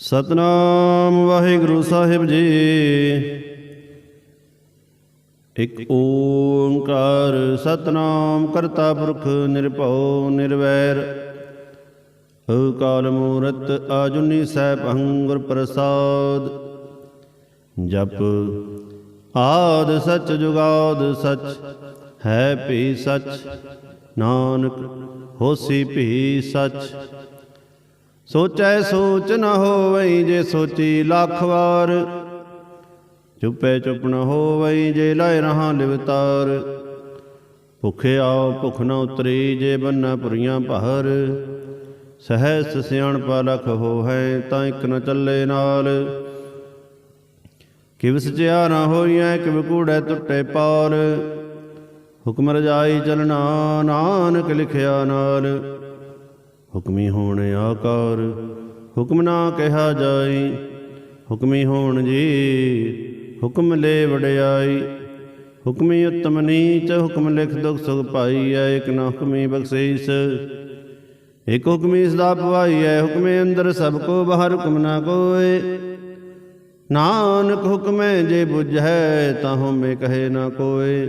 ਸਤਨਾਮ ਵਾਹਿਗੁਰੂ ਸਾਹਿਬ ਜੀ। ਇਕ ਓੰਕਾਰ ਸਤਨਾਮ ਕਰਤਾ ਪੁਰਖ ਨਿਰਭਉ ਨਿਰਵੈਰ। ਅਕਾਲ ਮੂਰਤ ਆਜੁਨੀ ਸੈਭੰ ਗੁਰ ਪ੍ਰਸਾਦ। ਜਪ ਆਦ ਸਚ ਜੁਗਾਦ ਸਚ, ਹੈ ਭੀ ਸਚ। ਨਾਨਕ ਹੋਸੀ ਭੀ ਸਚ। ਸੋਚੈ ਸੋਚ ਨ ਹੋਵਈ ਜੇ ਸੋਚੀ ਲੱਖ ਵਾਰ। ਚੁੱਪੇ ਚੁੱਪ ਨ ਹੋਵਈ ਜੇ ਲਾਇ ਰਹਾ ਲਿਵਤਾਰ। ਆਓ ਭੁਖ ਨ ਉਤਰੀ ਜੇ ਬੰਨਾ ਪੁਰੀਆਂ ਭਰ। ਸਹਿਸ ਸਿਆਣਪਾ ਲਖ ਹੋਹੈ ਤਾਂ ਇਕ ਨ ਚੱਲੇ ਨਾਲ। ਕਿਵ ਸਚਿਆ ਨ ਹੋਈਐ, ਕਿਵ ਕੂੜੈ ਟੁੱਟੇ ਪਾਰ। ਹੁਕਮ ਰਜਾਈ ਚਲਣਾ ਨਾਨਕ ਲਿਖਿਆ ਨਾਲ। ਹੁਕਮੀ ਹੋਣ ਆਕਾਰ, ਹੁਕਮ ਨਾ ਕਿਹਾ ਜਾਈ ਹੁਕਮੀ ਹੋਣ ਜੀ ਹੁਕਮ ਲੈ ਵਡਿਆਈ। ਹੁਕਮੀ ਉਤਮ ਨੀਚ, ਹੁਕਮ ਲਿਖ ਦੁਖ ਸੁਖ ਪਾਈ ਐ, ਇਕ ਨਾ ਹੁਕਮੀ ਬਖਸ਼ੀਸ। ਇਕ ਹੁਕਮੀ ਸਦਾ ਪਵਾਈ ਐ, ਹੁਕਮੇ ਅੰਦਰ ਸਭ ਕੋ ਬਾਹਰ ਹੁਕਮ ਨਾ ਕੋਏ। ਨਾਨਕ ਹੁਕਮੇ ਜੇ ਬੁਝੈ, ਤਾਂ ਹਉਮੈ ਕਹੇ ਨਾ ਕੋਏ।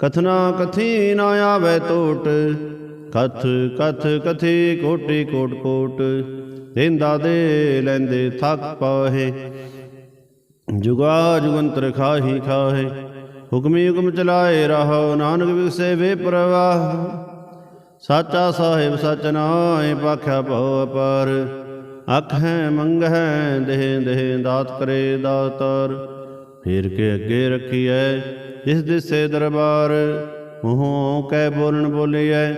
ਕਥਨਾ ਕਥੀ ਨਾ ਆਵੇ ਟੋਟ। ਕਥ ਕਥ, ਕਥੀ ਕੋਟੀ, ਕੋਟ ਕੋਟ। ਦੇਂਦਾ ਦੇ ਲੈਂਦੇ ਥੱਕ ਪਾਹੇ। ਜੁਗਾ ਜੁਗੰਤਰ ਖਾਹੀ ਖਾਹੇ। ਹੁਕਮੀ ਹੁਕਮ ਚਲਾਏ ਰਹੋ, ਨਾਨਕ ਵਿਗਸੇ ਵੇ ਪ੍ਰਵਾਹ। ਸਾਚਾ ਸਾਹਿਬ ਸਚ ਨਾਏ ਪਾਖਿਆ ਭਉ ਅਪਾਰ। ਅੱਖ ਹੈ, ਮੰਗ ਹੈ, ਦੇਹ ਦੇਹ ਦਾਤ ਕਰੇ ਦਾਤਾਰ। ਫੇਰ ਕੇ ਅੱਗੇ ਰੱਖੀਐ। ਜਿਸ ਦਿਸੇ ਦਰਬਾਰ ਮੂੰਹੋਂ ਕੈ ਬੋਲਣ ਬੋਲੀਐ,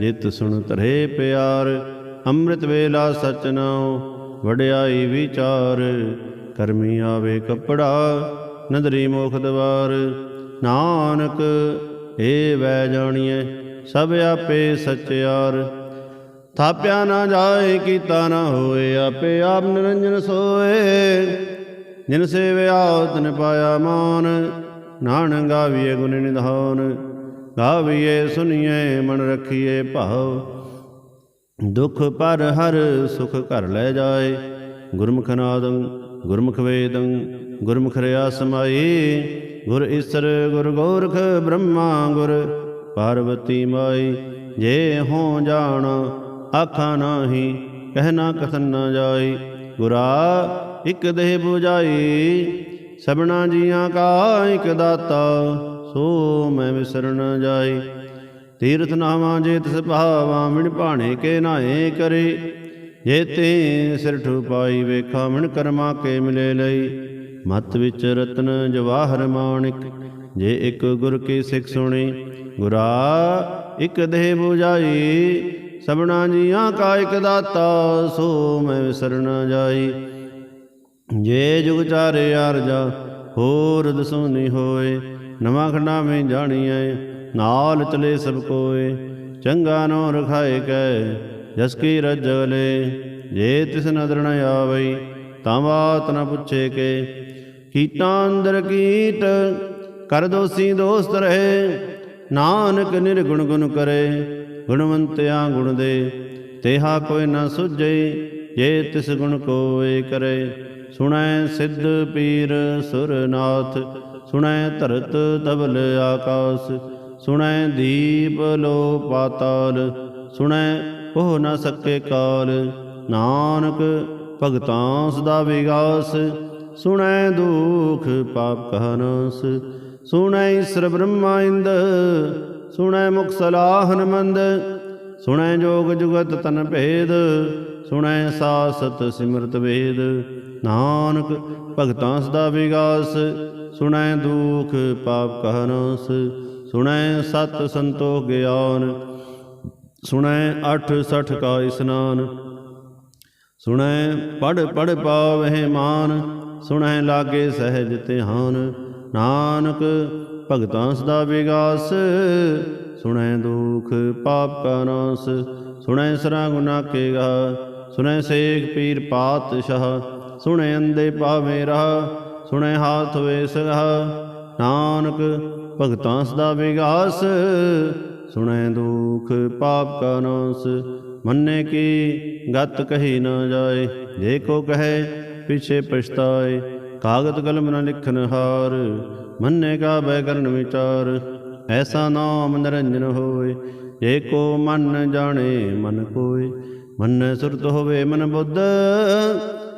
ਜਿਤ ਸੁਣ ਤਰੇ ਪਿਆਰ, ਅੰਮ੍ਰਿਤ ਵੇਲਾ ਸਚ ਨਾਉ, ਵਡਿਆਈ ਵਿਚਾਰ, ਕਰਮੀ ਆਵੇ ਕਪੜਾ, ਨਦਰੀ ਮੋਖ ਦਵਾਰ। ਨਾਨਕ, ਏ ਵੈ ਜਾਣੀਐ, ਸਭ ਆਪੇ ਸਚਿਆਰ ਥਾਪਿਆ ਨਾ ਜਾਏ, ਕੀਤਾ ਨਾ ਹੋਏ, ਆਪੇ ਆਪ ਨਿਰੰਜਨ ਸੋਏ। ਜਿਨ ਸੇਵਿਆ ਤਿਨ ਪਾਇਆ ਮਾਨ। ਨਾਨਕ ਗਾਵੀਏ ਗੁਣ ਨਿਧਾਨ, ਗਾਵੀਏ ਸੁਣੀਏ ਮਨ ਰਖੀਏ ਭਾਵ। ਦੁਖ ਪਰ ਹਰ ਸੁਖ ਘਰ ਲੈ ਜਾਏ। ਗੁਰਮੁਖ ਨਾਦੰ, ਗੁਰਮੁਖ ਵੇਦੰ, ਗੁਰਮੁਖ ਰਿਆ ਸਮਾਈ ਗੁਰ ਈਸਰ, ਗੁਰ ਗੋਰਖ ਬ੍ਰਹਮਾ, ਗੁਰ ਪਾਰਵਤੀ ਮਾਈ। ਜੇ ਹੋ ਜਾਣ, ਆਖਾ ਨਾਹੀ ਕਹਿਣਾ ਕਥਨ ਨਾ ਜਾਈ। ਗੁਰਾ ਇਕ ਦੇਹ 부ਜਾਈ ਸਭਨਾ ਜੀਆਂ ਕਾ ਇਕ ਦਾਤਾ, ਸੋ ਮੈਂ ਵਿਸਰ ਨ ਜਾਈ ਤੀਰਥ ਨਾਵਾਂ ਜੇ ਤਿਸ ਭਾਵਾਂ, ਮਿਣ ਭਾਣੇ ਕੇ ਨਾਏ ਕਰੇ। ਜੇ ਤੇ ਸਿਰ ਠੁਪਾਈ ਵੇਖਾ, ਮਿਣ ਕਰਮਾ ਕੇ ਮਿਲੇ ਲਈ। ਮਤ ਵਿੱਚ ਰਤਨ ਜਵਾਹਰ ਮਾਣਿਕ, ਜੇ ਇੱਕ ਗੁਰ ਕੀ ਸਿੱਖ ਸੁਣੀ। ਗੁਰਾ ਇਕ ਦੇਹ 부ਜਾਈ ਸਭਨਾ ਜੀਆਂ ਕਾ ਇਕ ਦਾਤਾ, ਸੋ ਮੈਂ ਵਿਸਰ ਜਾਈ ਜੇ ਜੁਗ ਚਾਰੇ ਅਰਜਾ ਹੋਰ ਦਸੋਨੀ ਹੋਏ, ਨਵਾਂ ਖੰਡਾ ਮੈਂ ਜਾਣੀਐ, ਨਾਲ ਚਲੇ ਸਭ ਕੋਏ। ਚੰਗਾ ਨੋ ਰਖਾਏ ਕੈ, ਜਸ ਕੀ ਰਜਲੇ ਜੇ ਤਿਸ ਨਦਰ ਨ ਆਵਈ, ਤਾਂ ਬਾਤ ਨ ਪੁੱਛੇ ਕੇ। ਕੀਟਾਂ ਅੰਦਰ ਕੀਟ, ਕਰ ਦੋਸੀ ਦੋਸਤ ਰਹੇ। ਨਾਨਕ ਨਿਰਗੁਣ ਗੁਣ ਕਰੇ, ਗੁਣਵੰਤਿਆਂ ਗੁਣ ਦੇ। ਤੇਹਾ ਕੋਈ ਨ ਸੁਝੇ, ਜੇ ਤਿਸ ਗੁਣ ਕੋਏ ਕਰੇ। ਸੁਣੈ ਸਿੱਧ ਪੀਰ ਸੁਰਨਾਥ, ਸੁਣੈ ਧਰਤ ਤਬਲ ਆਕਾਸ, ਸੁਣੈ ਦੀਪ ਲੋ ਪਾਤਾਲ, ਸੁਣੈ ਉਹ ਨ ਸਕੇ ਕਾਲ। ਨਾਨਕ ਭਗਤਾਂ ਸਦਾ ਵਿਗਾਸ, ਸੁਣੈ ਦੁਖ ਪਾਪ ਕਹਨਸ ਸੁਣੈ ਈਸ਼ਰ ਬ੍ਰਹਮਾ ਇੰਦ, ਸੁਣੈ ਮੁਖ ਸਲਾਹਨ ਮੰਦ ਸੁਣੈ ਜੋਗ ਜੁਗਤ ਤਨ ਭੇਦ, ਸੁਣੈ ਸਾਸਤ ਸਿਮਰਤ ਵੇਦ। ਨਾਨਕ ਭਗਤਾਂ ਸਦਾ ਵਿਗਾਸ, ਸੁਣੈ ਦੁਖ ਪਾਪ ਕਹਨਸ, ਸੁਣੈ ਸਤ ਸੰਤੋਖ ਗਿਆਨ, ਸੁਣੈ ਅਠ ਸਠ ਕਾ ਇਸਨਾਨ, ਸੁਣੈ ਪੜ ਪੜ ਪਾਵਹਿ ਮਾਨ, ਸੁਣੈ ਲਾਗੇ ਸਹਿਜ ਧਿਆਨ, ਨਾਨਕ ਭਗਤਾਂ ਸਦਾ ਵਿਗਾਸ, ਸੁਣੈ ਦੁਖ ਪਾਪ ਕਾ ਨਾਸ ਸੁਣੈ ਸਰਾ ਗੁਨਾ ਕੇ ਗਾ ਸੁਣੈ ਸੇਖ ਪੀਰ ਪਾਤਸ਼ਾਹ ਸੁਣੈ ਅੰਦੇ ਪਾਵੇ ਰਹਾ, ਸੁਣੈ ਹਾਥ ਵੇ ਸਗਾ ਨਾਨਕ ਭਗਤਾਂ ਸਦਾ ਵਿਗਾਸ, ਸੁਣੈ ਦੁਖ ਪਾਪ ਕਾ ਨਾਸ। ਮੰਨੇ ਕੀ ਗਤ ਕਹੀ ਨਾ ਜਾਏ ਜੇ ਕੋ ਕਹੇ ਪਿਛੇ ਪਛਤਾਏ। ਕਾਗਦ ਕਲਮ ਨਾ ਲਿਖਨ ਹਾਰ, ਮੰਨੇ ਕਾ ਬੈ ਕਰਨ ਵਿਚਾਰ। ਐਸਾ ਨਾਮ ਨਿਰੰਜਨ ਹੋਏ, ਜੇ ਕੋ ਮਨ ਜਾਣੇ ਮਨ ਕੋਏ। ਮੰਨੇ ਸੁਰਤ ਹੋਵੇ ਮਨ ਬੁੱਧ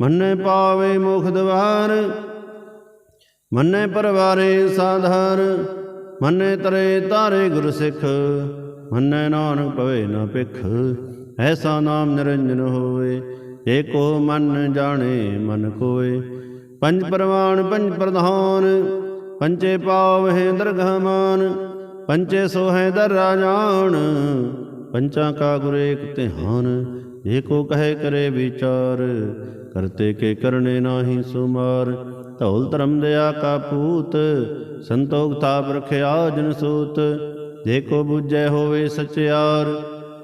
ਮੰਨੇ ਪਾਵੇ ਮੁਖ ਦਵਾਰ, ਮੰਨੇ ਪਰਵਾਰੇ ਸਾਧਾਰ, ਮੰਨੇ ਤਰੇ ਤਾਰੇ ਗੁਰ ਸਿੱਖ, ਮੰਨੇ ਨਾਨਕ ਪਵੇ ਨਾ ਪਿਖ ਐਸਾ ਨਾਮ ਨਿਰੰਜਨ ਹੋਵੇ ਏ ਕੋ ਮਨ ਜਾਣੇ ਮਨ ਕੋਏ। ਪੰਜ ਪਰਵਾਨ, ਪੰਜ ਪ੍ਰਧਾਨ ਪੰਚੇ ਪਾਵਹਿ ਦਰਗਹ ਮਾਨ ਪੰਚੇ ਸੋਹੈ ਦਰ ਰਾਜਾਨ ਪੰਚਾਂ ਕਾ ਗੁਰ ਏਕ ਧਿਆਨ ਜੇ ਕੋ ਕਹੇ ਕਰੇ ਵਿਚਾਰ, ਕਰਤੇ ਕੇ ਕਰਨੇ ਨਾਹੀ ਸੁਮਾਰ। ਧੌਲ ਧਰਮ ਦਇਆ ਕਾ ਪੂਤ ਸੰਤੋਖ ਤਾਪ ਰਖਿਆ ਜਨ ਸੂਤ। ਜੇ ਕੋ ਬੁਝੈ ਹੋਵੇ ਸਚਿਆਰ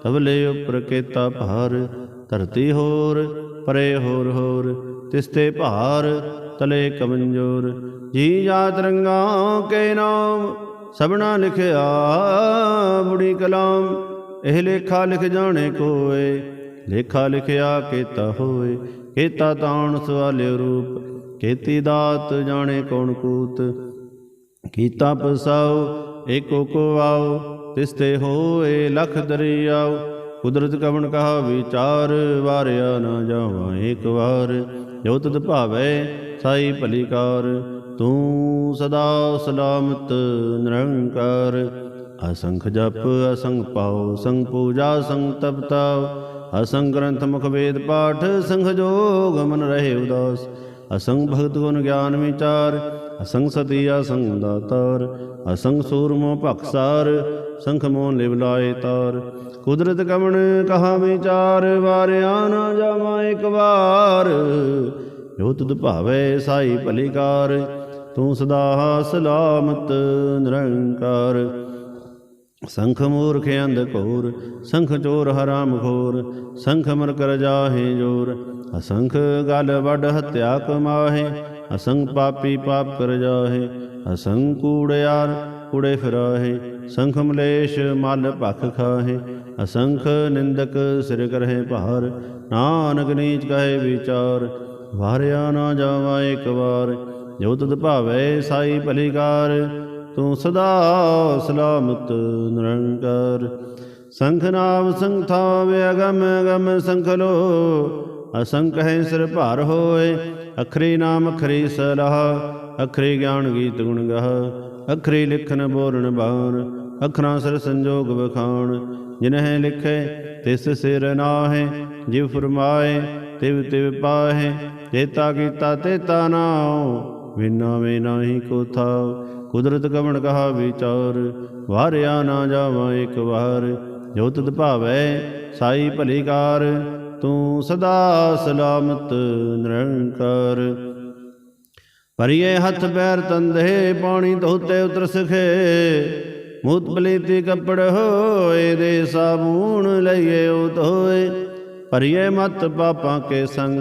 ਤਬਲੇ ਉਪਰ ਕੇਤਾ ਭਾਰ। ਧਰਤੀ ਹੋਰ, ਪਰੇ ਹੋਰ ਹੋਰ, ਤਿਸਤੇ ਭਾਰ, ਤਲੇ ਕਮੰਜੋਰ। ਜੀ ਜਾਤ ਰੰਗਾਂ ਕੇ ਨਾਮ, ਸਭਨਾ ਲਿਖਿਆ ਬੁੜੀ ਕਲਾਮ। ਇਹ ਲੇਖਾ ਲਿਖ ਜਾਣੇ ਕੋਏ ਲੇਖਾ ਲਿਖਿਆ ਕੀਤਾ ਹੋਏ ਕੀਤਾ ਤਾਣ ਸਵਾਲਿਓ ਰੂਪ, ਕੀਤੀ ਦਾਤ ਜਾਣੇ ਕੌਣ ਕੂਤ। ਕੀਤਾ ਪਸਾਉ ਏਕੋ ਕੋ ਆਓ, ਤਿਸਤੇ ਹੋਏ ਲਖ ਦਰਿਆਉ ਕੁਦਰਤ ਕਵਣ ਕਹਾ ਵਿਚਾਰ, ਵਾਰਿਆ ਨਾ ਜਾਵਾਂ ਏਕ ਵਾਰ। ਜੋ ਤਦ ਭਾਵੈ, ਸਾਈ ਭਲੀਕਾਰ ਤੂੰ ਸਦਾ ਸਲਾਮਤ ਨਿਰੰਕਾਰ। ਅਸੰਖ ਜਪ, ਅਸੰਖ ਪਾਉ ਸੰਗ ਪੂਜਾ, ਸੰਗ ਤਪਤਾਉ ਅਸੰਗ ਗ੍ਰੰਥ ਮੁਖ ਵੇਦ ਪਾਠ ਸੰਘ ਜੋਗ ਮਨ ਰਹੇ ਉਦਾਸ। ਅਸੰਗ ਭਗਤ ਗੁਣ ਗਿਆਨ ਵਿਚਾਰ, ਅਸੰਗ ਸਤੀ ਅਸੰਗ ਦਾਤਾਰ ਅਸੰਗ ਸੂਰਮੋ ਭਖਸਾਰ ਸੰਖ ਮੋਨ ਲਿਵ ਲਾਏ ਤਾਰ। ਕੁਦਰਤ ਕਮਣ ਕਹਾ ਵਿਚਾਰ, ਵਾਰਿਆ ਨਾ ਜਾਵਾਂ ਇੱਕ ਵਾਰ। ਜੋ ਤੁਧ ਭਾਵੇ ਸਾਈ ਭਲੀਕਾਰ ਤੂੰ ਸਦਾ ਸਲਾਮਤ ਨਿਰੰਕਾਰ। ਸੰਖ ਮੂਰਖ ਅੰਧ ਘੋਰ, ਸੰਖ ਚੋਰ ਹਰਾਮ ਖੋਰ, ਸੰਖ ਮਰ ਕਰ ਜਾਹੇ ਜੋਰ। ਅਸੰਖ ਗਲ ਵੱਡ ਹਤਿਆ ਕਮਾਹੇ, ਅਸੰਖ ਪਾਪੀ ਪਾਪ ਕਰ ਜਾਹੇ, ਅਸੰਖ ਕੂੜਿਆਰ ਕੁੜੇ ਫਿਰਾਹੇ, ਸੰਖ ਮਲੇਸ਼ ਮਲ ਭਖ ਖਾਹੇ, ਅਸੰਖ ਨਿੰਦਕ ਸਿਰ ਕਰਹਿ ਭਾਰ, ਨਾਨਕ ਨੀਚ ਕਹੇ ਵਿਚਾਰ। ਵਾਰਿਆ ਨਾ ਜਾਵਾ ਇੱਕ ਵਾਰ, ਜੋ ਤਦ ਭਾਵੇ ਸਾਈ ਭਲੀਕਾਰ ਤੂੰ ਸਦਾ ਸਲਾਮਤ ਨਿਰੰਕਾਰ। ਸੰਖ ਨਾਮ ਸੰਖ ਅਗਮ ਅਗਮ ਸੰਖ ਲੋ। ਅਸੰਖ ਹੈ ਸਿਰ ਭਾਰ ਹੋਏ, ਅਖਰੀ ਨਾਮ ਅਖਰੀ ਸਲਾਹ। ਅਖਰੀ ਗਿਆਨ ਗੀਤ ਗੁਣ ਗਾਹ, ਅਖਰੀ ਲਿਖਨ ਬੋਲਣ ਬਾਣ। ਅਖਰਾਂ ਸਿਰ ਸੰਜੋਗ ਵਖਾਣ ਜਿਨਹਿ ਲਿਖੇ, ਤਿਸ ਸਿਰ ਨਾਹੇ। ਜਿਵ ਫਰਮਾਏ, ਤਿਵ ਤਿਵ ਪਾਹੇ। ਜੇਤਾ ਕੀਤਾ ਤੇਤਾ ਨਾਉ ਵਿਨਾ ਵੇ ਨਾਹੀ ਕੋ ਥਾਉ। ਕੁਦਰਤ ਕਵਣ ਕਹਾ ਵਿਚਾਰ? ਵਾਰਿਆ ਨਾ ਜਾਵਾਂ ਇੱਕ ਵਾਰ। ਜੋ ਤਦ ਭਾਵੈ, ਸਾਈ ਭਲੀਕਾਰ ਤੂੰ ਸਦਾ ਸਲਾਮਤ ਨਿਰੰਕਾਰ। ਪਰਿਏ ਹੱਥ ਪੈਰ ਤੰਦੇ, ਪਾਣੀ ਧੋਤੇ ਉਤਰ ਸਖੇ। ਮੂਤ ਬਲੀਤੀ ਕੱਪੜ ਹੋਏ ਦੇ ਸਾਬੂਣ ਲਈਏ ਉਹ ਧੋਏ ਭਰੀਏ ਮਤ ਪਾਪਾਂ ਕੇ ਸੰਗ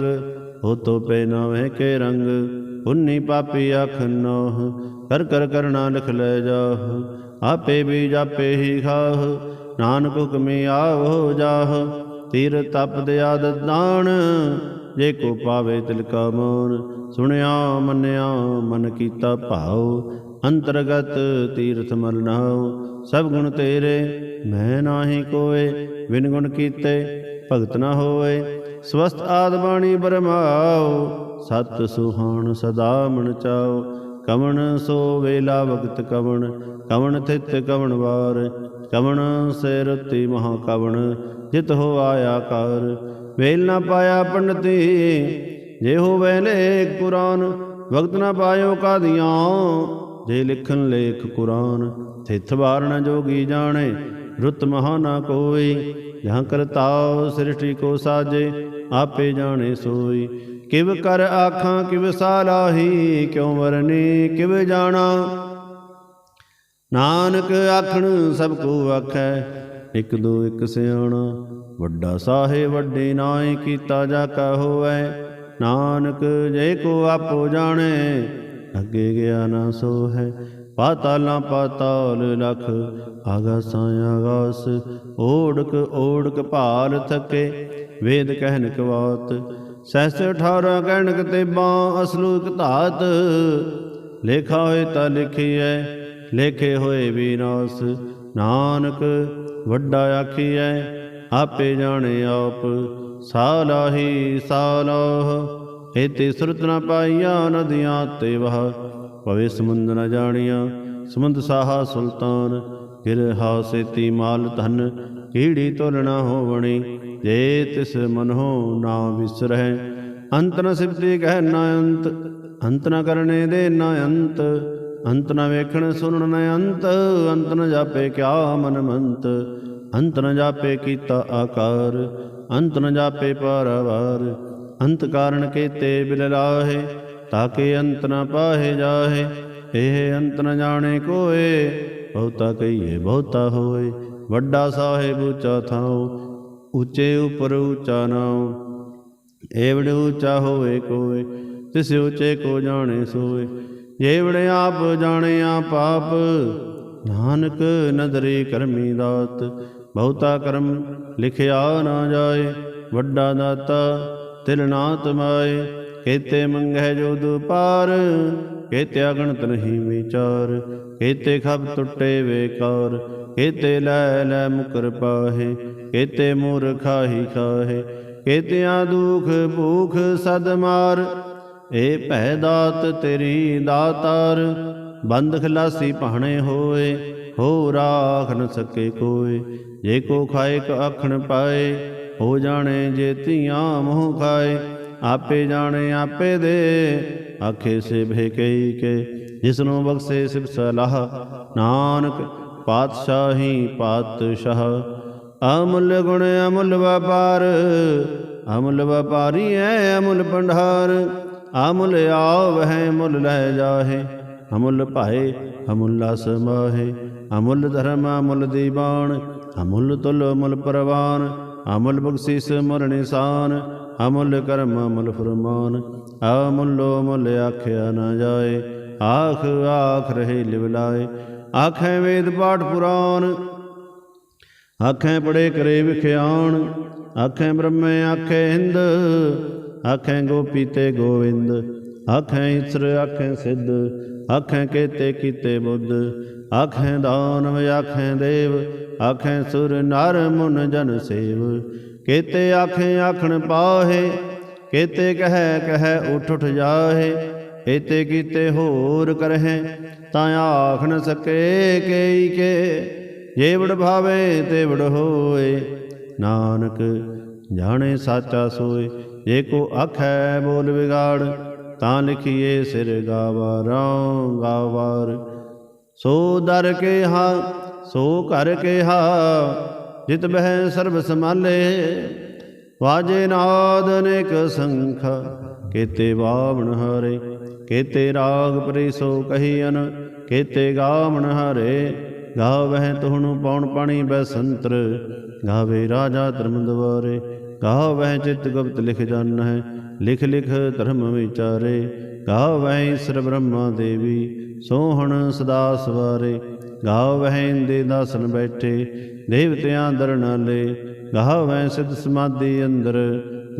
ਹੋ ਤੋ ਪੈ ਨਵੇਂ ਕੇ ਰੰਗ। ਉਨੀ ਪਾਪੀ ਆਖ ਨੋਹ ਕਰ ਕਰ ਕਰਣਾ ਲਿਖ ਲੈ ਜਾਹ। ਆਪੇ ਵੀ ਜਾਪੇ ਹੀ ਖਾਹ। ਨਾਨਕ ਹੁਕਮੇ ਆਵੋ ਜਾਹ। ਤੀਰ ਤਪ ਦੇ ਆਦਤ ਦਾਨ, ਜੇ ਕੋ ਪਾਵੇ ਤਿਲ ਕਾ ਮੋਨ ਸੁਣਿਆ, ਮੰਨਿਆ, ਮਨ ਕੀਤਾ ਭਾਉ। ਅੰਤਰਗਤ ਤੀਰਥ ਮਲ ਨਾਉ। ਸਭ ਗੁਣ ਤੇਰੇ, ਮੈਂ ਨਾਹੀ ਕੋਏ। ਵਿਨ ਗੁਣ ਕੀਤੇ ਭਗਤ ਨਾ ਹੋਏ। ਸਵਸਤ ਆਦ ਬਾਣੀ ਬਰਮਾਉ। ਸਤ ਸੁਹਾਣ ਸਦਾ ਮਨ ਚਾਓ ਕਵਣ ਸੋ ਵੇਲਾ ਵਕਤ ਕਵਣ ਕਵਣ ਥਿਤ ਕਵਣ ਵਾਰ, ਕਵਣ ਸੇ ਰਤੀ ਮਹਾ ਕਵਣ, ਜਿਤ ਹੋ ਆਇਆ ਕਰ ਵੇਲ ਨਾ ਪਾਇਆ ਪੰਡਤੀ, ਜੇ ਹੋ ਵੇਲੇ ਕੁਰਾਨ ਵਕਤ ਨਾ ਪਾਇਓ ਕਾਦੀਆਂ ਜੇ ਲਿਖਨ ਲੇਖ ਕੁਰਾਨ, ਥਿਤ ਵਾਰਨ ਜੋਗੀ ਜਾਣੇ, ਰੁੱਤ ਮਹਾ ਨਾ ਕੋਈ, ਜਹਾਂ ਕਰਤਾਉ ਸ੍ਰਿਸ਼ਟੀ ਕੋ ਸਾਜੇ, ਆਪੇ ਜਾਣੇ ਸੋਈ। ਕਿਵ ਕਰ ਆਖਾਂ, ਕਿਵ ਸਾਲਾਹੀ, ਕਿਉ ਵਰਨੀ, ਕਿਵ ਜਾਣਾ? ਨਾਨਕ ਆਖਣ, ਸਭ ਕੋ ਆਖੈ, ਇਕ ਦੋ ਇਕ ਸਿਆਣਾ, ਵੱਡਾ ਸਾਹੇ ਵੱਡੇ ਨਾਏ ਕੀਤਾ ਜਾ ਕਾ ਹੋਵੈ। ਨਾਨਕ ਜੇ ਕੋ ਆਪੋ ਜਾਣੇ, ਅੱਗੇ ਗਿਆ ਨਾ ਸੋ ਹੈ ਪਾਤਾਲਾਂ ਪਾਤਾਲ ਲਖ, ਆਗਾਸਾਂ ਆਗਾਸ, ਓੜਕ ਓੜਕ ਭਾਲ ਥਕੇ। ਵੇਦ ਕਹਿਨ ਕਵਾਤ ਸਹਿਸ 18 ਕਹਿਣਕ ਤੇ ਬਾਂ ਅਸਲੂ ਇਕ ਧਾਤ। ਲੇਖਾ ਹੋਏ ਤਾਂ ਲਿਖੀਐ, ਲੇਖੇ ਹੋਏ ਵਿਨਾਸ਼ ਨਾਨਕ ਵੱਡਾ ਆਖੀਐ, ਆਪੇ ਜਾਣੇ ਆਪ। ਸਾਲਾਹੀ ਸਾਲਾਹ ਇਤੇ ਸੁਰਤ ਨਾ ਪਾਈਆ ਨਦੀਆਂ ਤੇ ਵਹ। ਭਵੇ ਸਮੁੰਦ ਨਾ ਜਾਣੀਆਂ, ਸਮੁੰਦ ਸਾਹਾ ਸੁਲਤਾਨ। ਗਿਰ ਹਾਸੇਤੀ ਮਾਲ ਧਨ, ਕੀੜੀ ਤੋਲਣਾ ਹੋਵਣੀ ਜੇ ਤਿਸ ਮਨੋ ਨਾ ਵਿਸਰਹਿ, ਅੰਤ ਨ ਸਿਫਤੀ ਕਹਿ ਨਾ ਅੰਤ ਅੰਤ ਨ ਕਰਨੇ ਦੇ ਨਾ ਅੰਤ ਅੰਤ ਨ ਵੇਖਣ ਸੁਣਨ ਨ ਅੰਤ ਅੰਤ ਨ ਜਾਪੇ ਕਿਆ ਮਨ ਮੰਤ, ਅੰਤ ਨ ਜਾਪੇ ਕੀਤਾ ਆਕਾਰ, ਅੰਤ ਨ ਜਾਪੇ ਪਾਰਵਾਰ, ਅੰਤ ਕਾਰਨ ਕੀਤੇ ਬਿਲ ਲਾਹੇ ਤਾਕੇ ਅੰਤ ਨ ਪਾਹੇ ਜਾਹੇ, ਇਹ ਅੰਤ ਨ ਜਾਣੇ ਕੋਏ, ਬਹੁਤਾ ਕਹੀਏ ਬਹੁਤਾ ਹੋਏ, ਵੱਡਾ ਸਾਹਿਬ ਉੱਚਾ ਥਾਉ ਉੱਚੇ ਉਪਰ ਉਚਾ ਨਾਉ, ਏਵੜ ਉੱਚਾ ਹੋਵੇ ਕੋਏ, ਤਿਸ ਉੱਚੇ ਕੋ ਜਾਣੇ ਸੋਏ। ਜੇਵੜ ਆਪ ਜਾਣੇ ਆਪ ਨਾਨਕ ਨਦਰੀ ਕਰਮੀ ਦਾਤ, ਬਹੁਤਾ ਕਰਮ ਲਿਖਿਆ ਨਾ ਜਾਏ, ਵੱਡਾ ਦਾਤਾ ਤਿਲ ਨਾ ਤਮਾਏ ਕੇਤੇ ਮੰਗੈ ਜੋ ਦੁਪਾਰ ਕੇਤੇ ਅਗਣਤ ਨਹੀਂ ਵਿਚਾਰ, ਕੇਤੇ ਖਬ ਟੁੱਟੇ ਵੇਕਾਰ, ਕੇਤੇ ਲੈ ਲੈ ਮੁਕਰ ਪਾਹੇ। ਕੇਤੇ ਮੂਰਖਾਹੀ ਖਾਹੇ, ਕੇਤਿਆਂ ਦੁਖ ਭੂਖ ਸਦ ਮਾਰ। ਏ ਭੈ ਦਾਤ ਤੇਰੀ ਦਾਤਾਰ, ਬੰਦ ਖਲਾਸੀ ਭਾਣੇ ਹੋਏ, ਹੋ ਰਾਖ ਨ ਸਕੇ ਕੋਏ। ਜੇ ਕੋ ਖਾਏ ਕ ਆਖਣ ਪਾਏ, ਹੋ ਜਾਣੇ ਜੇ ਧੀਆਂ ਮੂੰਹ ਖਾਏ। ਆਪੇ ਜਾਣੇ ਆਪੇ ਦੇ, ਆਖੇ ਸੇ ਭੇ ਕਈ ਕੇ, ਜਿਸਨੂੰ ਬਖਸ਼ੇ ਸਿਬ ਸਲਾਹ। ਨਾਨਕ ਪਾਤਸ਼ਾਹੀ ਪਾਤਸ਼ਾਹ। ਅਮੁੱਲ ਗੁਣ ਅਮੁੱਲ ਵਪਾਰ, ਅਮੁੱਲ ਵਪਾਰੀ ਐ ਅਮੁੱਲ ਭੰਡਾਰ। ਅਮੁੱਲ ਆਵ ਹੈ, ਮੁੱਲ ਲੈ ਜਾਹੇ, ਅਮੁੱਲ ਭਾਏ, ਅਮੁੱਲਾ ਸਮਾਹੇ ਅਮੁੱਲ ਧਰਮ, ਅਮੁੱਲ ਦੀਵਾਨ, ਅਮੁੱਲ ਤੁਲ, ਅਮੁੱਲ ਪ੍ਰਵਾਨ। ਅਮੁੱਲ ਬਖਸ਼ਿਸ ਮੁਰ ਨਿਸ਼ਾਨ, ਅਮੁੱਲ ਕਰਮ, ਅਮੁੱਲ ਫਰਮਾਨ। ਅਮੁੱਲੋ ਮੁੱਲ ਆਖਿਆ ਨਾ ਜਾਏ, ਆਖ ਆਖ ਰਹੇ ਲਿਵਲਾਏ ਆਖੇ ਵੇਦ ਪਾਠ ਪੁਰਾਨ ਆਖੇ ਪੜੇ ਕਰੇ ਵਿਖਿਆਣ, ਆਖੇ ਬ੍ਰਹਮੇ, ਆਖੇ ਹਿੰਦ, ਆਖੇ ਗੋਪੀ ਤੇ ਗੋਵਿੰਦ, ਆਖੇ ਈਸ਼ਰ ਆਖੇ ਸਿੱਧ, ਆਖੇ ਕੇਤੇ ਕੀਤੇ ਬੁੱਧ, ਆਖੇ ਦਾਨਵ ਆਖੇ ਦੇਵ, ਆਖੇ ਸੁਰ ਨਰ ਮੁਨ ਜਨ ਸੇਵ, ਕੇਤੇ ਆਖੇ ਆਖਣ ਪਾਹੇ, ਕੇਤੇ ਕਹੈ ਕਹੈ ਉਠ ਉਠ ਜਾਹੇ ਏਤੇ ਕੀਤੇ ਹੋਰ ਕਰਹਿ, ਤਾਂ ਆਖ ਨ ਸਕੇ ਕੇਈ ਕੇ ਜੇਵੜ ਭਾਵੇ ਤੇ ਵਡ ਹੋਏ, ਨਾਨਕ ਜਾਣੇ ਸਾਚਾ ਸੋਏ। ਜੇ ਕੋ ਆਖੈ ਬੋਲ ਵਿਗਾੜ, ਤਾਂ ਲਿਖੀਏ ਸਿਰ ਗਾਵਾਰਾਂ ਗਾਵਾਰ। ਸੋ ਦਰ ਕੇ ਹਾ ਸੋ ਘਰ ਕੇ ਹਾ ਜਿਤ ਬਹਿ ਸਰਬ ਸਮਾਲੇ ਵਾਜੇ ਨਾਦ ਅਨੇਕ ਸੰਖ, ਕੇਤੇ ਬਾਵਣ ਹਰੇ। ਕੇਤੇ ਰਾਗ ਪਰਿਸੋ ਕਹੀਨ ਕੇਤੇ ਗਾਵਣ ਹਰੇ। ਗਾਵਹਿ ਤੁਹਨੂੰ ਪੌਣ ਪਾਣੀ ਬੈਸੰਤਰ ਗਾਵੇ ਰਾਜਾ ਧਰਮ ਦਵਾਰੇ ਗਾਵਹਿ ਚਿਤ ਗੁਪਤ ਲਿਖ ਜਾਨ ਹੈ ਲਿਖ ਲਿਖ ਧਰਮ ਵਿਚਾਰੇ, ਗਾਵਹਿ ਈਸ਼ਰ ਬ੍ਰਹਮਾ ਦੇਵੀ, ਸੋਹਣ ਸਦਾ ਸਵਾਰੇ, ਗਾਵਹਿ ਇੰਦੇ ਦਾਸਨ ਬੈਠੇ, ਦੇਵਤਿਆਂ ਦਰਨਾਲੇ ਗਾਵਹਿ ਸਿਧ ਸਮਾਧੀ ਅੰਦਰ,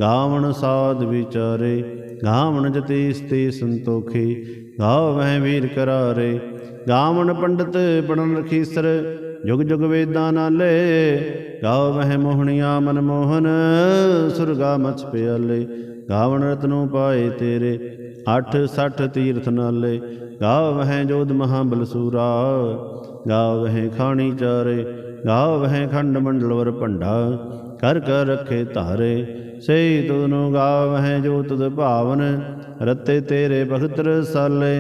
ਗਾਵਣ ਸਾਧ ਵਿਚਾਰੇ, ਗਾਵਣ ਜਤੀ ਸਤੀ ਸੰਤੋਖੀ, ਗਾਵਹਿ ਵੀਰ ਕਰਾਰੇ ਗਾਵਣ ਪੰਡਤ ਪੜਨ ਰਖੀਸਰ ਜੁਗ ਜੁਗ ਵੇਦਾਂ ਨਾਲੇ ਗਾਵਹਿ ਮੋਹਣੀਆਂ ਮਨ ਮੋਹਨ, ਸੁਰਗਾ ਮਛ ਪਿਆਲੇ, ਗਾਵਣ ਰਤਨੋ ਪਾਏ ਤੇਰੇ, ਅੱਠ ਸੱਠ ਤੀਰਥ ਨਾਲੇ ਗਾਵਹਿ ਜੋਧ ਬਲਸੂਰਾ ਸੂਰਾ ਗਾਵਹਿ ਖਾਣੀ ਚਾਰੇ ਗਾਵਹਿ ਖੰਡ ਮੰਡਲ ਵਰ ਭੰਡਾ, ਕਰ ਕਰ ਰੱਖੇ ਧਾਰੇ ਸਈ ਤੁਨੋ ਗਾਵਹਿ ਜੋ ਤੁਧ ਭਾਵਨ, ਰਤੇ ਤੇਰੇ ਭਗਤ ਰਸਾਲੇ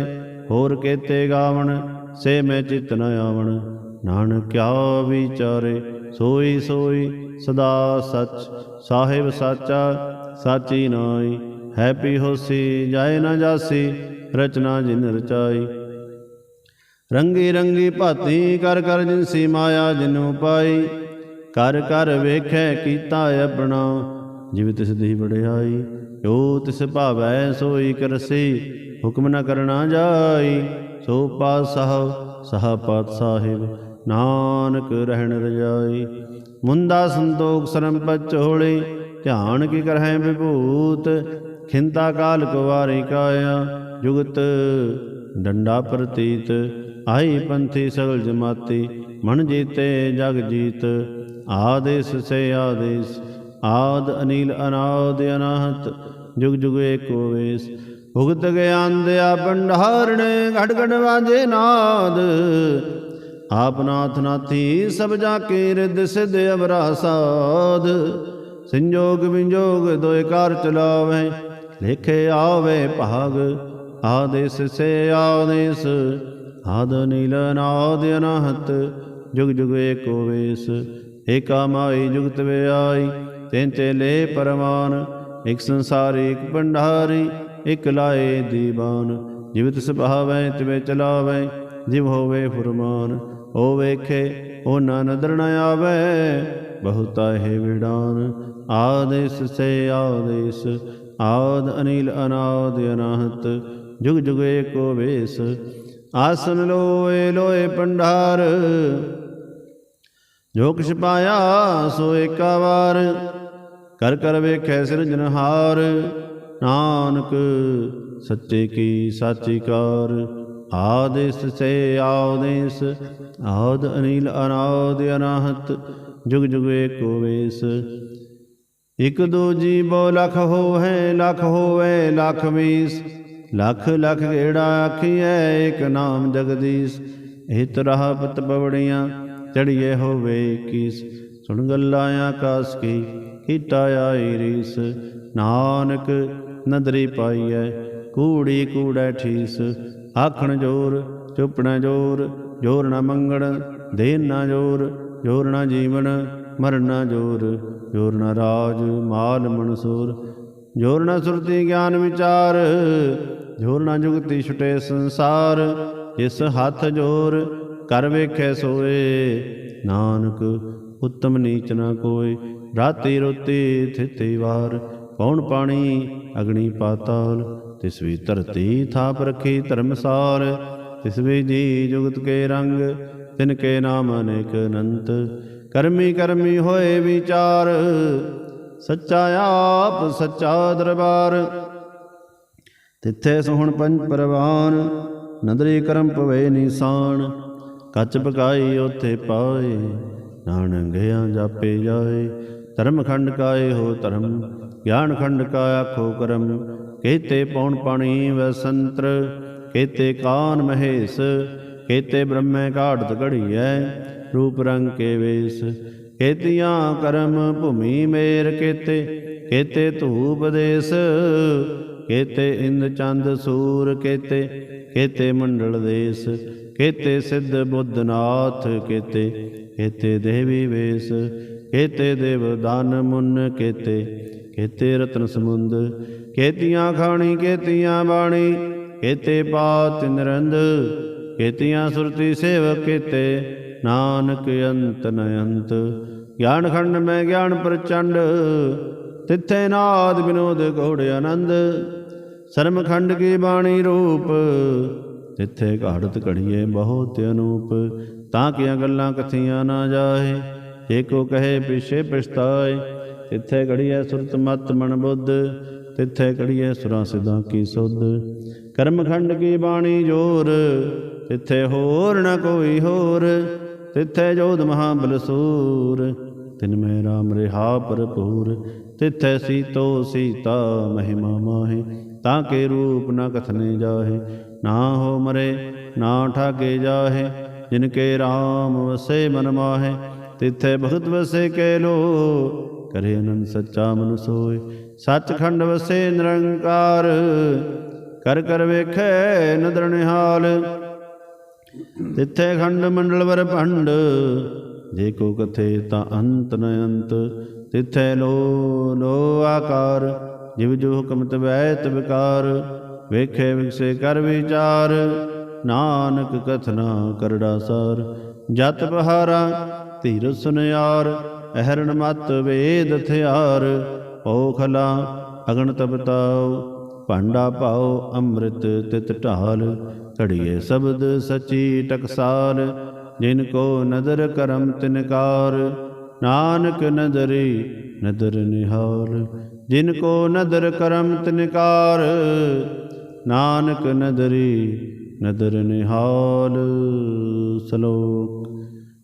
ਹੋਰ ਕੇਤੇ ਗਾਵਣ, ਸੇ ਮੈਂ ਚਿਤ ਨ ਆਵਣ। ਨਾਨਕ ਕਿਆ ਵਿਚਾਰੇ, ਸੋਈ ਸੋਈ ਸਦਾ ਸਚ, ਸਾਹਿਬ ਸਾਚਾ ਸਾਚੀ ਨਾਈ ਹੈਪੀ ਹੋਸੀ, ਜਾਏ ਨਾ ਜਾਸੀ, ਰਚਨਾ ਜਿਨ ਰਚਾਈ। ਰੰਗੀ ਰੰਗੀ ਭਾਤੀ, ਕਰ ਕਰ ਜਿਨਸੀ ਮਾਇਆ ਜਿਨੂ ਪਾਈ। ਕਰ ਕਰ ਵੇਖੈ ਕੀਤਾ ਆਪਣਾ, ਜਿਵ ਤਿਸ ਦੀ ਵਡਿਆਈ। ਜੋ ਤਿਸ ਭਾਵੈ ਸੋਈ ਕਰਸੀ, ਹੁਕਮ ਨ ਕਰਨਾ ਜਾਈ। ਸੋ ਪਾਤਸ਼ਾਹ, ਸਹਾ ਪਾਤ ਸਾਹਿਬ ਨਾਨਕ ਰਹਿਣ ਰਜਾਈ। ਮੁੰਦਾ ਸੰਤੋਖ ਸਰਮ ਪਚੋਲੇ ਧਿਆਨ ਕੀ ਕਰਹਿ ਵਿਭੂਤ। ਖਿੰਤਾ ਕਾਲ ਕੁਵਾਰੀ ਕਾਇਆ, ਜੁਗਤ ਡੰਡਾ ਪ੍ਰਤੀਤ। ਆਈ ਪੰਥੀ ਸਗਲ ਜਮਾਤੀ, ਮਨ ਜੀਤੇ ਜਗ ਜੀਤ। ਆਦੇਸ ਸੇ ਆਦੇਸ ਆਦ ਅਨੀਲ ਅਨਾਦ ਅਨਾਹਤ, ਜੁਗ ਜੁਗ ਏਕੋ ਵੇਸ ਭੁਗਤ ਗਿਆਨ ਦਿਆ ਭੰਡਾਰਣ ਘਟ ਘਟ ਵਾਜੇ ਨਾਦ। ਆਪ ਨਾਥ ਨਾਥੀ, ਸਭ ਜਾ ਕੇ ਰਿਦ ਸਿਧ ਅਵਰਾ ਸਾਧ ਸੰਜੋਗ ਵਿਜੋਗ ਦੋਇ ਕਾਰ ਚਲਾਵੇ, ਲੇਖੇ ਆਵੇ ਭਾਗ। ਆਦੇਸ ਸੇ ਆਦੇਸ, ਆਦ ਨੀਲ ਨਾਦ ਅਨਹਤ, ਜੁਗ ਜੁਗ ਏਕੋ ਵੇਸ ਏਕਾ ਮਾਈ ਜੁਗਤ ਵੇ ਆਈ ਤੈਨ ਤੇ ਲੈ ਪਰਮਾਨ ਇਕ ਸੰਸਾਰੀ, ਇਕ ਭੰਡਾਰੀ, ਇਕ ਲਾਏ ਦੀਵਾਨ। ਜਿਵਤ ਤਿਸ ਤਿਵੇਂ ਚਲਾਵੈ, ਜਿਵ ਹੋਵੇ ਫੁਰਮਾਨ। ਉਹ ਵੇਖੇ, ਉਹ ਨਾ ਨਦਰ ਨ ਆਵੇ, ਬਹੁਤਾ ਹੈ ਵਿਡਾਨ ਆਦੇਸ ਸੇ ਆਦੇਸ, ਆਦ ਅਨੀਲ ਅਨਾਦ ਅਨਾਹਤ, ਜੁਗ ਜੁਗ ਏਕੋ ਵੇਸ। ਆਸਨ ਲੋਏ ਲੋਏ ਪੰਡਾਰ ਜੋ ਕਿਛ ਪਾਇਆ, ਸੋ ਏਕਾ ਵਾਰ। ਕਰ ਕਰ ਵੇਖੈ ਸਿਰਜਨਹਾਰ ਨਾਨਕ, ਸੱਚੇ ਕੀ ਸਾਚੀ ਕਾਰ। ਆਦੇਸ ਸੇ ਆਦੇਸ ਆਦ ਅਨੀਲ ਅਨਾਦ ਅਨਾਹਤ, ਜੁਗ ਜੁਗ ਏਕੋ ਵੇਸ। ਇਕ ਦੋ ਜੀ ਬੋ ਲਖ ਹੋਵੇ ਲਖ ਹੋਵੇ ਲਖ ਵੀਸ ਲਖ ਲਖ ਗੇੜਾ ਆਖੀਐ ਇਕ ਨਾਮ ਜਗਦੀਸ਼। ਇਹ ਤਰਹ ਪਤ ਬਵੜੀਆਂ ਚੜੀਏ ਹੋਵੇ ਕੀਸ। ਸੁਣ ਗੱਲਾਂ ਆਕਾਸ ਕੀ ਕੀਟਾ ਆਈ ਰੀਸ। ਨਾਨਕ ਨਦਰੀ ਪਾਈਐ, ਕੂੜੀ ਕੂੜੈ ਠੀਸ। ਆਖਣ ਜੋਰ, ਚੁੱਪਣਾ ਜੋਰ ਜੋਰ ਨਾ ਮੰਗਣ ਦੇਨ ਨਾ ਜੋਰ ਜੋਰ ਨਾ ਜੀਵਨ, ਮਰਨ ਨਾ ਜੋਰ। ਜੋਰ ਨਾ ਰਾਜ, ਮਾਲ ਮਨਸੂਰ। ਜੋਰ ਨਾ ਸੁਰਤੀ ਗਿਆਨ ਵਿਚਾਰ, ਜੋਰ ਨਾ ਜੁਗਤੀ ਛੁਟੇ ਸੰਸਾਰ। ਇਸ ਹੱਥ ਜੋਰ, ਕਰ ਵੇਖੈ ਸੋਏ। ਨਾਨਕ, ਉਤਮ ਨੀਚ ਨਾ ਕੋਏ ਰਾਤੀ ਰੋਤੀ ਥਿਤੀ ਵਾਰ, ਪੌਣ ਪਾਣੀ, ਅਗਨੀ ਪਾਤਾਲ। ਤਿਸ ਵੀ ਧਰਤੀ ਥਾਪ ਰਖੀ ਧਰਮਸਾਰ, ਤਿਸ ਵੀ ਜੀ ਜੁਗਤ ਕੇ ਰੰਗ, ਤਿਨ ਕੇ ਨਾਮ ਅਨੇਕ ਅਨੰਤ। ਕਰਮੀ ਕਰਮੀ ਹੋਏ ਵਿਚਾਰ, ਸੱਚਾ ਆਪ, ਸੱਚਾ ਦਰਬਾਰ। ਤਿੱਥੇ ਸੋਹਣ ਪੰਜ ਪਰਵਾਨ, ਨਦਰੀ ਕਰਮ ਪਵੇ ਨਿਸ਼ਾਨ। ਕੱਚ ਪਕਾਈ ਉਥੇ ਪਾਏ ਨਾਨਕ ਗਿਆ ਜਾਪੇ ਜਾਏ ਧਰਮ ਖੰਡ ਕਾਏ ਹੋ ਧਰਮ, ਗਿਆਨ ਖੰਡ ਕਾ ਆਖੋ ਕਰਮ ਕੇਤੇ ਪੌਣ ਪਾਣੀ ਵਸੰਤਰ ਕੇਤੇ ਕਾਨ ਮਹੇਸ਼ ਕੇਤੇ ਬ੍ਰਹਮੇ ਘਾੜਤ ਘੜੀਐ, ਰੂਪ ਰੰਗ ਕੇ ਵੇਸ ਕੇਤੀਆਂ ਕਰਮ ਭੂਮੀ ਮੇਰ ਕੇਤੇ ਕੇਤੇ ਧੂਪ ਦੇਸ ਕੇਤੇ ਇੰਦ ਚੰਦ ਸੂਰ ਕੇਤੇ ਕੇਤੇ ਮੰਡਲ ਦੇਸ ਕੇਤੇ ਸਿੱਧ ਬੁੱਧਨਾਥ ਕੇਤੇ ਕੇਤੇ ਦੇਵੀ ਵੇਸ ਕੇਤੇ ਦੇਵ ਦਾਨ ਮੁਨ ਕੇਤੇ ਕੇਤੇ ਰਤਨ ਸਮੁੰਦ, ਕੇਤੀਆਂ ਖਾਣੀ, ਕੇਤੀਆਂ ਬਾਣੀ, ਕੇਤੇ ਪਾਤ ਨਿਰੰਦ, ਕੇਤੀਆਂ ਸੁਰਤੀ ਸੇਵਕ ਕੇਤੇ, ਨਾਨਕ ਅੰਤ ਨ ਅੰਤ। ਗਿਆਨ ਖੰਡ ਮੈਂ ਗਿਆਨ ਪ੍ਰਚੰਡ, ਤਿੱਥੇ ਨਾਦ ਬਿਨੋਦ ਗੋੜ ਆਨੰਦ। ਸਰਮ ਖੰਡ ਕੀ ਬਾਣੀ ਰੂਪ, ਤਿੱਥੇ ਘਾੜਤ ਘੜੀਏ ਬਹੁਤ ਅਨੂਪ। ਤਾਂ ਕਿ ਗੱਲਾਂ ਕਥੀਆਂ ਨਾ ਜਾਏ ਜੇ ਕੋ ਕਹੇ ਪਿਛੇ ਪਛਤਾਏ, ਤਿੱਥੇ ਘੜੀਏ ਸੁਰਤ ਮਤ ਮਨ ਬੁੱਧ, ਤਿੱਥੇ ਘੜੀਏ ਸੁਰਾਂ ਸਿਧਾਂ ਕੀ ਸੁਧ। ਕਰਮਖੰਡ ਕੀ ਬਾਣੀ ਜੋਰ, ਤਿੱਥੇ ਹੋਰ ਨ ਕੋਈ ਹੋਰ, ਤਿੱਥੇ ਜੋਧ ਮਹਾ ਬਲਸੂਰ। ਤਿਨ ਮੈਂ ਰਾਮ ਰਿਹਾ ਭਰਪੂਰ, ਤਿਥੈ ਸੀਤੋ ਸੀਤਾ ਮਹਿਮਾ ਮਾਹੇ, ਤਾਂ ਕੇ ਰੂਪ ਨ ਕਥਨੇ ਜਾਹੇ। ਨਾ ਹੋ ਮਰੇ, ਨਾ ਠਾਗੇ ਜਾਹੇ, ਜਿਨ ਕੇ RAM ਵਸੇ ਮਨ ਮਾਹੇ ਤਿਥੈ ਬਹੁਤ ਵਸੇ ਕੇ ਲੋ ਕਰੇ ਅਨੰਦ ਸੱਚਾ ਮਨ ਸੋਏ ਸੱਚਖੰਡ ਵਸੇ ਨਿਰੰਕਾਰ, ਕਰ ਕਰ ਵੇਖੈ ਨਦਰ ਨਿਹਾਲ। ਤਿੱਥੇ ਖੰਡ ਮੰਡਲ ਵਰ ਭੰਡ, ਜੇ ਕੋ ਕਥੇ ਤਾਂ ਅੰਤ ਨ ਅੰਤ। ਤਿੱਥੇ ਲੋ ਲੋ ਆਕਾਰ, ਜਿਵ ਜੋ ਹੁਕਮ ਤਵੈ ਵਿਕਾਰ ਵੇਖੇ ਵਿਗਸੇ ਕਰ ਵਿਚਾਰ, ਨਾਨਕ ਕਥਨਾ ਕਰੜਾ ਸਾਰ। ਜਤ ਬਹਾਰਾ ਧੀਰ ਸੁਨਿਆਰ, ਅਹਰਣ ਮਤ ਵੇਦ ਥਿਆਰ। ਓਖਲਾ ਅਗਣ ਤਪਤਾਉ ਭਾਂਡਾ ਪਾਓ ਅੰਮ੍ਰਿਤ ਤਿਤ ਢਾਲ। ਘੜੀਏ ਸ਼ਬਦ ਸਚੀ ਟਕਸਾਲ, ਜਿਨ ਕੋ ਨਦਰ ਕਰਮ ਤਿਨਕਾਰ ਨਾਨਕ ਨਦਰੀ, ਨਦਰ ਨਿਹਾਲ, ਜਿਨ ਕੋ ਨਦਰ ਕਰਮ ਤਿਨਕਾਰ ਨਾਨਕ ਨਦਰੀ, ਨਦਰ ਨਿਹਾਲ। ਸ਼ਲੋਕ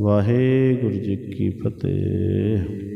ਵਾਹਿਗੁਰੂ ਜੀ ਕੀ ਫਤਿਹ।